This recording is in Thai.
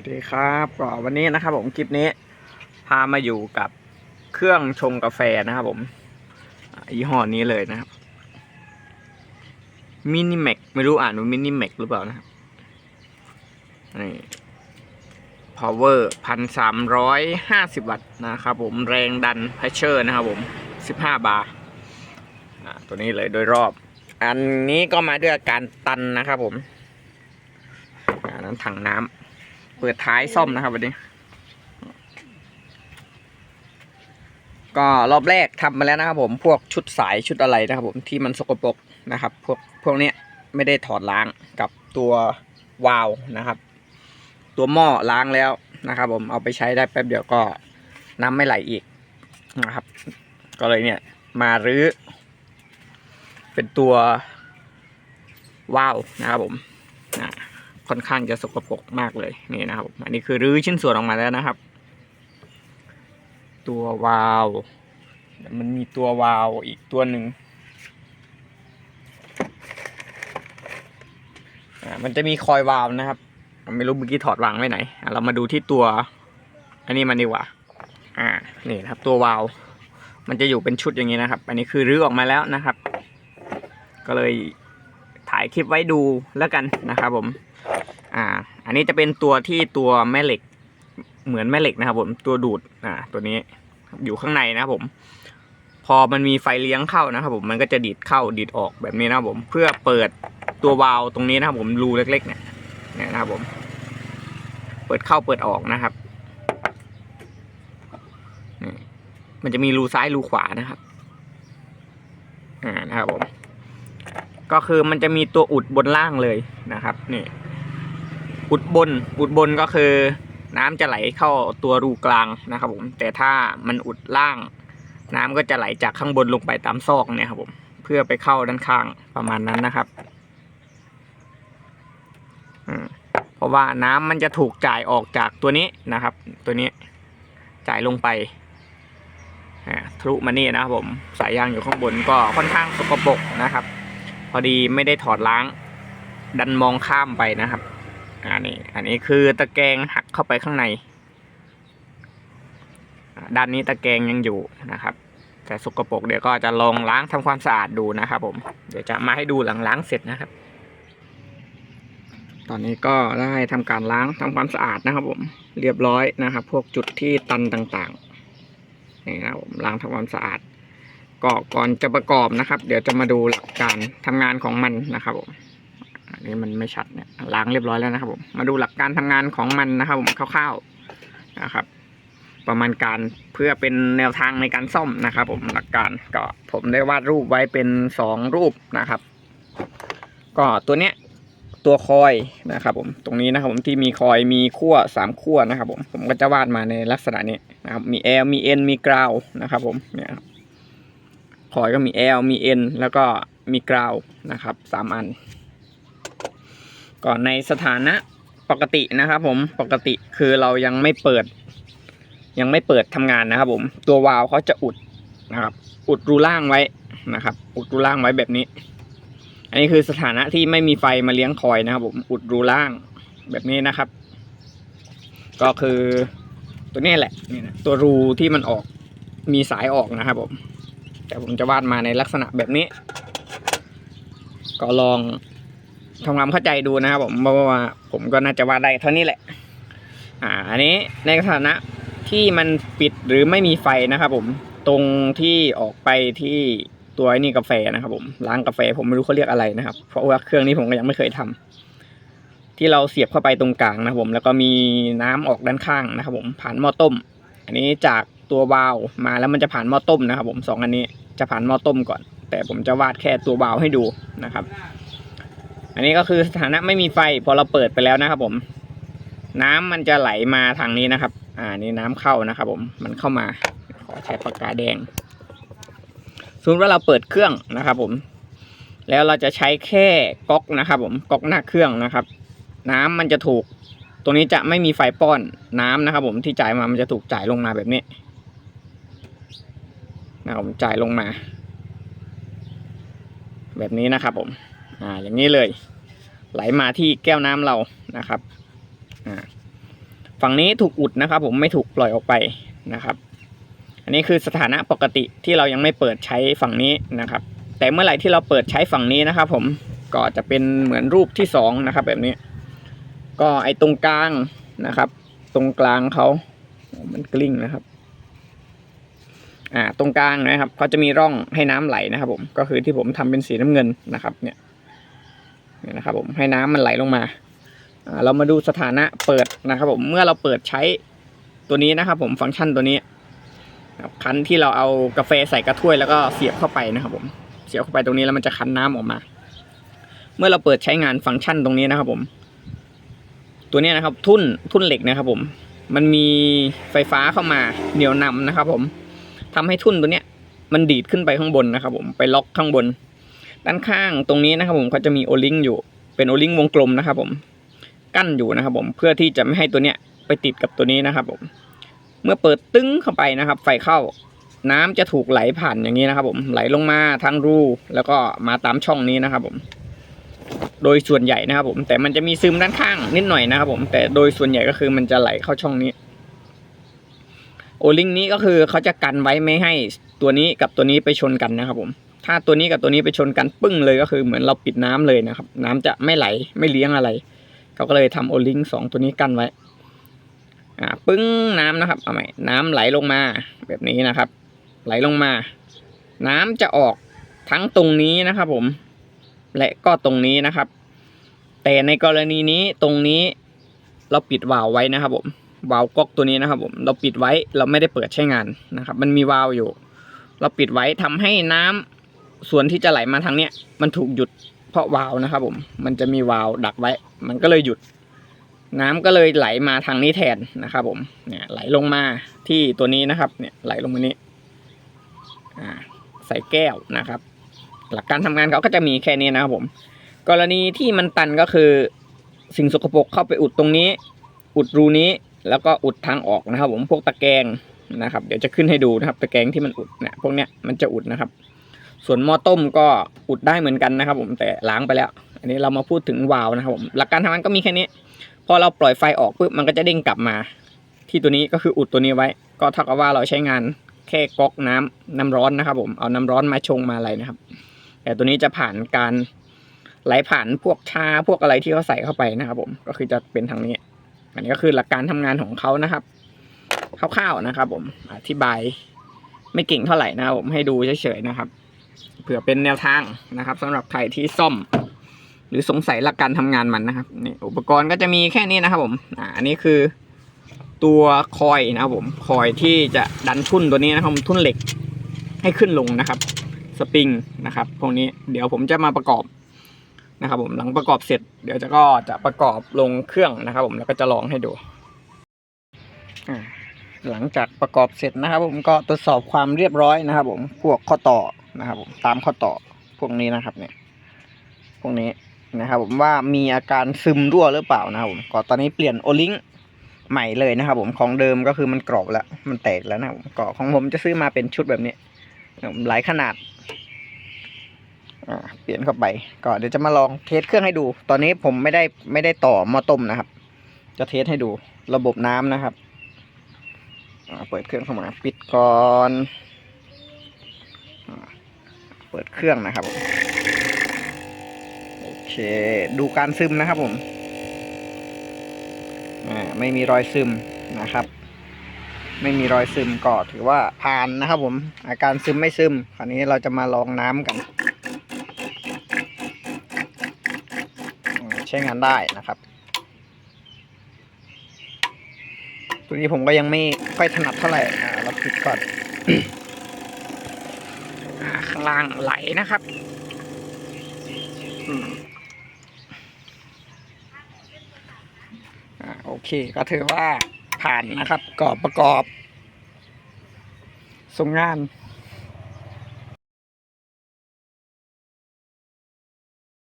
วัสดีครับก็วันนี้นะครับผมคลิปนี้ พามาอยู่กับเครื่องชงกาแฟนะครับผมยี่ห้อนี้เลยนะครับมินิแม็กไม่รู้อ่านว่ามินิแม็กหรือเปล่านะครับนี่ power พันสามร้อยห้าสิบวัตต์นะครับผมแรงดันเพชเชอร์นะครับผมสิบห้าบาร์ตัวนี้เลยโดยรอบ อันนี้ก็มาด้วยการตันนะครับผมอันนั้นถังน้ำ เปิดท้ายซ่อมนะครับวันนี้ ก็รอบแรกทำมาแล้วนะครับผมพวกชุดสายชุดอะไรนะครับผมที่มันสกปรกนะครับ พวกพวกเนี้ยไม่ได้ถอดล้างกับตัววาล์วนะครับ ตัวหม้อล้างแล้วนะครับ ผมเอาไปใช้ได้แป๊บเดียวก็น้ำไม่ไหลอีกนะครับ ก็เลยเนี่ยมารื้อเป็นตัววาล์วนะครับผมอ่า ค่อนข้างจะสกปรกมากเลยนี่นะครับ อันนี้คือรื้อชิ้นส่วนออกมาแล้วนะครับ ตัววาล์วมันมีตัววาล์วอีกตัวหนึ่งอ่ามันจะมีคอยวาล์วนะครับไม่รู้เมื่อกี้ถอดวางไว้ไหนอะเรามาดูที่ตัว อันนี้มันดีกว่า อ่า นี่นะครับ ตัววาล์วมันจะอยู่เป็นชุดอย่างนี้นะครับ อันนี้คือรื้อออกมาแล้วนะครับ ก็เลยถ่ายคลิปไว้ดูแล้วกันนะครับผม อ่า อันนี้จะเป็นตัวที่ตัวแม่เหล็ก เหมือนแม่เหล็กนะครับผมตัวดูดอ่าตัวนี้อยู่ข้างในนะครับผม พอมันมีไฟเลี้ยงเข้านะครับผมมันก็จะดีดเข้าดีดออกแบบนี้นะครับผม เพื่อเปิดตัววาล์วตรงนี้นะครับผมรูเล็ก ๆ เนี่ยเนี่ยนะครับผม เปิดเข้าเปิดออกนะครับมันจะมีรูซ้ายรูขวานะครับอ่านะครับผมก็คือมันจะมีตัวอุดบนล่างเลยนะครับนี่ อุดบนอุดบนก็คือน้ำจะไหลเข้าตัวรูกลางนะครับผมแต่ถ้ามันอุดล่าง น้ำก็จะไหลจากข้างบนลงไปตามซอกเนี่ยครับผมเพื่อไปเข้าด้านข้างประมาณนั้นนะครับอืมเพราะว่าน้ำมันจะถูกจ่ายออกจากตัวนี้นะครับ ตัวนี้จ่ายลงไปทะลุมานี่นะครับผมสายยางอยู่ข้างบนก็ค่อนข้างสกปรกนะครับ พอดีไม่ได้ถอดล้าง ดันมองข้ามไปนะครับ อันนี้ อันนี้คือตะแกรงหักเข้าไปข้างใน ด้านนี้ตะแกรงยังอยู่นะครับ แต่สกปรกเดี๋ยวก็จะลองล้างทำความสะอาดดูนะครับผม เดี๋ยวจะมาให้ดูหลังล้างเสร็จนะครับ ตอนนี้ก็ได้ทำการล้างทำความสะอาดนะครับ ผม เรียบร้อยนะครับ พวกจุดที่ตันต่างๆ นี่นะผมล้างทำความสะอาดก็ก่อนจะประกอบนะครับ เดี๋ยวจะมาดูหลักการทำงานของมันนะครับผม นนี้มันไม่ชัดเนี่ยล้างเรียบร้อยแล้วนะครับผมมาดูหลักการทำงานของมันนะครับผมคร่าวๆนะครับ ประมาณการเพื่อเป็นแนวทางในการซ่อมนะครับ ผมหลักการก็ผมได้วาดรูปไว้เป็นสองรูปนะครับ ก็ตัวเนี้ยตัวคอยนะครับ ผมตรงนี้นะครับ ผมที่มีคอยมีขั้วสามขั้วนะครับ ผมผมก็จะวาดมาในลักษณะนี้นะครับ มี L มี N มีกราวนะครับ ผมเนี่ยคอยก็มี L มี N แล้วก็มีกราวนะครับสามอัน ก่อนในสถานะปกตินะครับผมปกติคือเรายังไม่เปิด ยังไม่เปิดทำงานนะครับ ผมตัววาล์วเขาจะอุดนะครับ อุดรูล่างไว้นะครับ อุดรูล่างไว้แบบนี้ อันนี้คือสถานะที่ไม่มีไฟมาเลี้ยงคอยนะครับ ผมอุดรูล่างแบบนี้นะครับ ก็คือตัวนี้แหละนี่นะตัวรูที่มันออกมีสายออกนะครับ ผม แต่ผมจะวาดมาในลักษณะแบบนี้ ก็ลอง ทำความเข้าใจดูนะครับผมเพราะว่าผมก็น่าจะวาดได้เท่านี้แหละ อ่า อันนี้ในสถานะที่มันปิดหรือไม่มีไฟนะครับผมตรงที่ออกไปที่ตัวนี่กาแฟนะครับ ผมล้างกาแฟผมไม่รู้เขาเรียกอะไรนะครับ เพราะว่าเครื่องนี้ผมก็ยังไม่เคยทำที่เราเสียบเข้าไปตรงกลางนะครับผม แล้วก็มีน้ำออกด้านข้างนะครับ ผมผ่านหม้อต้ม อันนี้จากตัววาล์วมาแล้วมันจะผ่านหม้อต้มนะครับ ผมสองอันนี้จะผ่านหม้อต้มก่อน แต่ผมจะวาดแค่ตัววาล์วให้ดูนะครับ อันนี้ก็คือสถานะไม่มีไฟพอเราเปิดไปแล้วนะครับ ผม น้ำมันจะไหลมาทางนี้นะครับ อ่านี่น้ำเข้านะครับ ผมมันเข้ามา ขอใช้ปากกาแดงสมมติว่าเราเปิดเครื่องนะครับ ผม แล้วเราจะใช้แค่ก๊อกนะครับ ผมก๊อกหน้าเครื่องนะครับ น้ำมันจะถูก ตรงนี้จะไม่มีไฟป้อนน้ำนะครับ ผมที่จ่ายมามันจะถูกจ่ายลงมาแบบนี้นะครับผมจ่ายลงมา แบบนี้นะครับผม อ่าอย่างนี้เลย ไหลมาที่แก้วน้ำเรานะครับอ่าฝั่งนี้ถูกอุดนะครับ ผมไม่ถูกปล่อยออกไปนะครับ อันนี้คือสถานะปกติที่เรายังไม่เปิดใช้ฝั่งนี้นะครับ แต่เมื่อไหร่ที่เราเปิดใช้ฝั่งนี้นะครับ ผมก็จะเป็นเหมือนรูปที่สองนะครับ แบบนี้ ก็ไอ้ตรงกลางนะครับ ตรงกลางเขามันกลิ้งนะครับอ่าตรงกลางนะครับเขาจะมีร่องให้น้ำไหลนะครับ ผมก็คือที่ผมทำเป็นสีน้ำเงินนะครับเนี่ย นี่นะครับผมให้น้ำมันไหลลงมาเรามาดูสถานะเปิดนะครับ ผมเมื่อเราเปิดใช้ตัวนี้นะครับ ผมฟังก์ชันตัวนี้คันที่เราเอากาแฟใส่กระถ้วยแล้วก็เสียบเข้าไปนะครับ ผมเสียบเข้าไปตรงนี้แล้วมันจะคั้นน้ำออกมา เมื่อเราเปิดใช้งานฟังก์ชันตรงนี้นะครับ ผม ตัวนี้นะครับ ทุ่นทุ่นเหล็กนะครับ ผม มันมีไฟฟ้าเข้ามาเหนี่ยวนำนะครับ ผมทำให้ทุ่นตัวเนี้ย มันดีดขึ้นไปข้างบนนะครับ ผมไปล็อกข้างบน ด้านข้างตรงนี้นะครับผมเขาจะมีโอลิงอยู่เป็นโอลิงวงกลมนะครับผมกั้นอยู่นะครับผมเพื่อที่จะไม่ให้ตัวเนี้ยไปติดกับตัวนี้นะครับผมเมื่อเปิดตึ้งเข้าไปนะครับ ไฟเข้าน้ำจะถูกไหลผ่านอย่างนี้นะครับ ผมไหลลงมาทางรูแล้วก็มาตามช่องนี้นะครับผม โดยส่วนใหญ่นะครับผม แต่มันจะมีซึมด้านข้างนิดหน่อยนะครับผม แต่โดยส่วนใหญ่ก็คือมันจะไหลเข้าช่องนี้ โอลิงนี้ก็คือเขาจะกันไว้ไม่ให้ตัวนี้กับตัวนี้ไปชนกันนะครับผม ถ้าตัวนี้กับตัวนี้ไปชนกันปึ้งเลยก็คือเหมือนเราปิดน้ำเลยนะครับ น้ำจะไม่ไหลไม่เลี้ยงอะไรเขาก็เลยทำโอลิงสองตัวนี้กันไว้ อ่าปึ้งน้ำนะครับเอาใหม่น้ำไหลลงมา แบบนี้นะครับ ไหลลงมา น้ำจะออกทั้งตรงนี้นะครับ ผม และก็ตรงนี้นะครับ แต่ในกรณีนี้ตรงนี้เราปิดวาล์วไว้นะครับ ผมวาล์วก๊อกตัวนี้นะครับ ผมเราปิดไว้เราไม่ได้เปิดใช้งานนะครับ มันมีวาล์วอยู่ เราปิดไว้ทำให้น้ำ ส่วนที่จะไหลมาทางเนี้ยมันถูกหยุดเพราะวาล์วนะครับผมมันจะมีวาล์วดักไว้ มันก็เลยหยุด น้ำก็เลยไหลมาทางนี้แทนนะครับผมเนี่ยไหลลงมาที่ตัวนี้นะครับ เนี่ยไหลลงมานี้ใส่แก้วนะครับ หลักการทำงานเขาก็จะมีแค่นี้นะครับผม กรณีที่มันตันก็คือสิ่งสกปรกเข้าไปอุดตรงนี้ อุดรูนี้แล้วก็อุดทางออกนะครับ ผมพวกตะแกรงนะครับ เดี๋ยวจะขึ้นให้ดูนะครับ ตะแกรงที่มันอุดเนี่ยพวกเนี้ยมันจะอุดนะครับ ส่วนหม้อต้มก็อุดได้เหมือนกันนะครับ ผมแต่ล้างไปแล้ว อันนี้เรามาพูดถึงวาล์วนะครับผมหลักการทำงานก็มีแค่นี้พอเราปล่อยไฟออกปุ๊บมันก็จะเด้งกลับมา ที่ตัวนี้ก็คืออุดตัวนี้ไว้ ก็เท่ากับว่าเราใช้งานแค่ก๊อกน้ำน้ำร้อนนะครับ ผมเอาน้ำร้อนมาชงมาอะไรนะครับ แต่ตัวนี้จะผ่านการไหลผ่านพวกชาพวกอะไรที่เขาใส่เข้าไปนะครับ ผมก็คือจะเป็นทางนี้ อันนี้ก็คือหลักการทำงานของเขานะครับคร่าวๆนะครับ ผมอธิบายไม่เก่งเท่าไหร่นะครับผมให้ดูเฉยๆนะครับ ผื่อเป็นแนวทางนะครับสำหรับใครที่ซ่อม หรือสงสัยหลักการทำงานมันนะครับนี่อุปกรณ์ก็จะมีแค่นี้นะครับผมอ่าอันนี้คือตัวคอยนะครับผมคอยที่จะดันทุ่นตัวนี้นะครับทุ่นเหล็กให้ขึ้นลงนะครับสปริงนะครับพวกนี้เดี๋ยวผมจะมาประกอบนะครับผมหลังประกอบเสร็จ เดี๋ยวจะก็จะประกอบลงเครื่องนะครับ ผมแล้วก็จะลองให้ดูหลังจากประกอบเสร็จนะครับ ผมก็ตรวจสอบความเรียบร้อยนะครับ ผมพวกข้อต่อ นะครับผมตามข้อต่อพวกนี้นะครับเนี่ย พวกนี้นะครับผมว่ามีอาการซึมรั่วหรือเปล่านะครับผมก็ตอนนี้เปลี่ยนโอลิงใหม่เลยนะครับผมของเดิมก็คือมันกรอบแล้ว มันแตกแล้วนะครับผมก็ของผมจะซื้อมาเป็นชุดแบบนี้หลายขนาดเปลี่ยนเข้าไปก็เดี๋ยวจะมาลองเทสเครื่องให้ดู ตอนนี้ผมไม่ได้ไม่ได้ต่อมอต้มนะครับ จะเทสให้ดูระบบน้ำนะครับเปิดเครื่องเข้ามาปิดก่อน เปิดเครื่องนะครับผมโอเค ดูการซึมนะครับผมไม่มีรอยซึมนะครับ ไม่มีรอยซึมก็ถือว่าผ่านนะครับผม อาการซึมไม่ซึม คราวนี้เราจะมาลองน้ำกัน ใช้งานได้นะครับ ตัวนี้ผมก็ยังไม่ค่อยถนัดเท่าไหร่เราปิดก่อน ล่างไหลนะครับอ่าโอเคก็ถือว่าผ่านนะครับกรอบประกอบส่งงาน